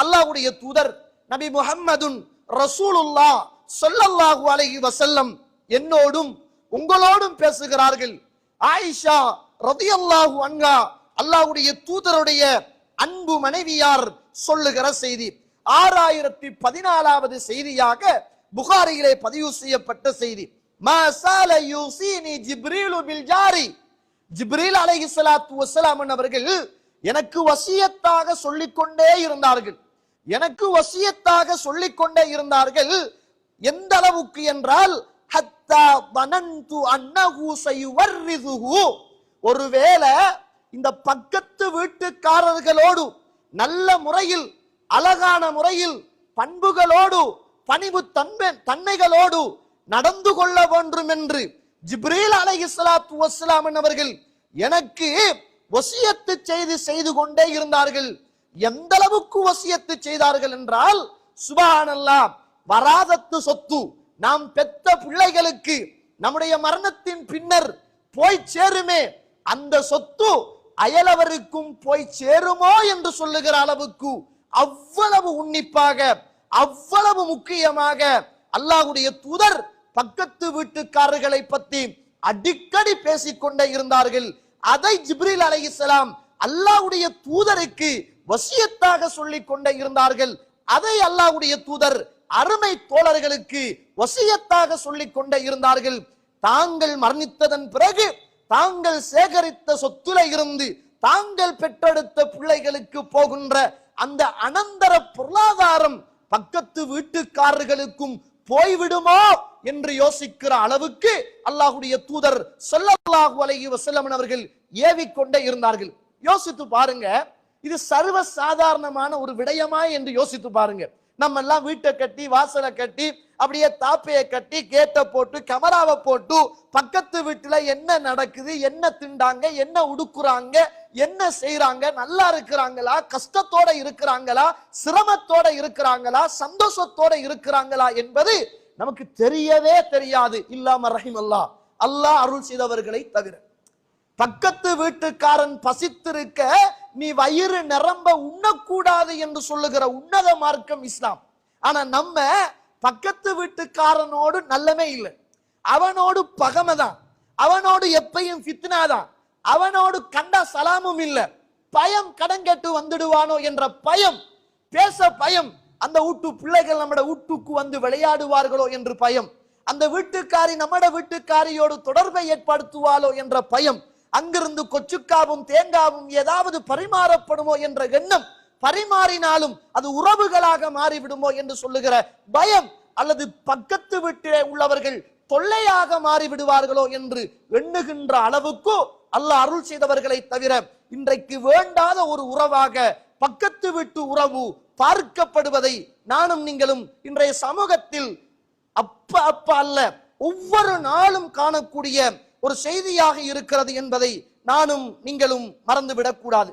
அல்லாஹ்வுடைய தூதர் நபி முஹம்மதுன் ரசூலுல்லா சொல்லல்லாஹு அலஹி வசல்லம் என்னோடும் உங்களோடும் பேசுகிறார்கள். ஆயிஷா ரதியல்லாஹு அன்ஹா அல்லாஹ்வுடைய தூதருடைய அன்பு மனைவியார் சொல்லுகிற செய்தி. ஆறாயிரத்தி பதினாலாவது செய்தியாக புகாரியிலே பதிவு செய்யப்பட்ட செய்தி. மா யூசினி ஜிப்ரீலு பில் ஜாரி. ஜிப்ரீல் அலைஹி ஸலாத்து வஸலாம் அவர்கள் எனக்கு வசியத்தாக சொல்லிக்கொண்டே இருந்தார்கள். எனக்கு வசியத்தாக சொல்லிக்கொண்டே இருந்தார்கள். எந்த அளவுக்கு என்றால் ஹத்தா வனந்து அன்னஹு சயுவர்ரிதுஹு. ஒருவேளை இந்த பக்கத்து வீட்டுக்காரர்களோடு நல்ல முறையில் அழகான முறையில் பண்புகளோடு பணிவு தன்மை தன்மைகளோடு நடந்து கொள்ள வேண்டும் என்று ஜிப்ரீல் அலை இஸ்லாத்து வஸ்ஸலாம் அவர்கள் எனக்கு வசியத்து செய்து செய்து கொண்டே இருந்தார்கள். எந்த அளவுக்கு வசியத்து செய்தார்கள் என்றால் சுபஹானல்லாஹ் வராதத்து சொத்து. நாம் பெத்த பிள்ளைகளுக்கு நம்முடைய மரணத்தின் பின்னர் போய் சேருமே. அந்த சொத்து அயலவருக்கும் போய் சேருமோ என்று சொல்லுகிற அளவுக்கு அவ்வளவு உன்னிப்பாக அவ்வளவு முக்கியமாக அல்லாஹுடைய தூதர் பக்கத்து வீட்டுக்காரர்களை பத்தி அடிக்கடி பேசிக்கொண்டே இருந்தார்கள். அதை ஜிப்ரில் அலைஹிஸ்ஸலாம் அல்லாஹ்வுடைய தூதருக்கு வசியத்தாக சொல்லிக் கொண்டே இருந்தார்கள். அதை அல்லாஹ்வுடைய தூதர் அருமை தோழர்களுக்கு வசியத்தாக சொல்லிக் கொண்டே இருந்தார்கள். தாங்கள் மரணித்ததன் பிறகு தாங்கள் சேகரித்த சொத்துல இருந்து தாங்கள் பெற்றெடுத்த பிள்ளைகளுக்கு போகின்ற அந்த அனந்தர பொருளாதாரம் பக்கத்து வீட்டுக்காரர்களுக்கும் போய்விடுமோ என்று யோசிக்கிற அளவுக்கு அல்லாஹுடைய தூதர் ஸல்லல்லாஹு அலைஹி வஸல்லம் அவர்கள் ஏவிக்கொண்டே இருந்தார்கள். யோசித்து பாருங்க இது சர்வ சாதாரணமான ஒரு விடயமா என்று யோசித்து பாருங்க. நம்ம எல்லாம் வீட்டை கட்டி வாசலை கட்டி அப்படியே தாப்பையை கட்டி கேட்டை போட்டு கமராவை போட்டு பக்கத்து வீட்டுல என்ன நடக்குது என்ன திண்டாங்க என்ன உடுக்குறாங்க என்ன செய்யறாங்க நல்லா இருக்கிறாங்களா கஷ்டத்தோட இருக்கிறாங்களா சிரமத்தோட இருக்கிறாங்களா சந்தோஷத்தோட இருக்கிறாங்களா என்பது நமக்கு தெரியவே தெரியாது. இல்லாம ரஹிம் அல்லா அல்லாஹ் அருள் செய்தவர்களை தவிர. பக்கத்து வீட்டுக்காரன் பசித்திருக்க நீ வயிறு நிரம்ப உண்ணக்கூடாது என்று சொல்லுகிற உன்னத மார்க்கம் இஸ்லாம். ஆனா நம்ம பக்கத்து வீட்டுக்காரனோடு நல்லமே இல்லை. அவனோடு பகமை தான் அவனோடு எப்பையும் ஃபித்னா தான் அவனோடு கண்ட சலாமும் இல்லை. பயம் கடன் கேட்டு வந்துடுவானோ என்ற பயம் பேச பயம் அந்த வீட்டு பிள்ளைகள் நம்மட வீட்டுக்கு வந்து விளையாடுவார்களோ என்று பயம் அந்த வீட்டுக்காரி நம்மட வீட்டுக்காரியோடு தொடர்பை ஏற்படுத்துவாளோ என்ற பயம் அங்கிருந்து கொச்சுக்காவும் தேங்காவும் ஏதாவது பரிமாறப்படுமோ என்ற எண்ணம் பரிமாறினாலும் அது உறவுகளாக மாறிவிடுமோ என்று சொல்லுகிற பயம் அல்லது பக்கத்து வீட்டிலே உள்ளவர்கள் தொல்லையாக மாறிவிடுவார்களோ என்று எண்ணுகின்ற அளவுக்கு அல்ல அருள் செய்தவர்களை தவிர இன்றைக்கு வேண்டாத ஒரு உறவாக பக்கத்து வீட்டு உறவு பார்க்கப்படுவதை நானும் நீங்களும் இன்றைய சமூகத்தில் அப்ப அப்ப அல்ல ஒவ்வொரு நாளும் காணக்கூடிய ஒரு செய்தியாக இருக்கிறது என்பதை நானும் நீங்களும் மறந்துவிடக் கூடாது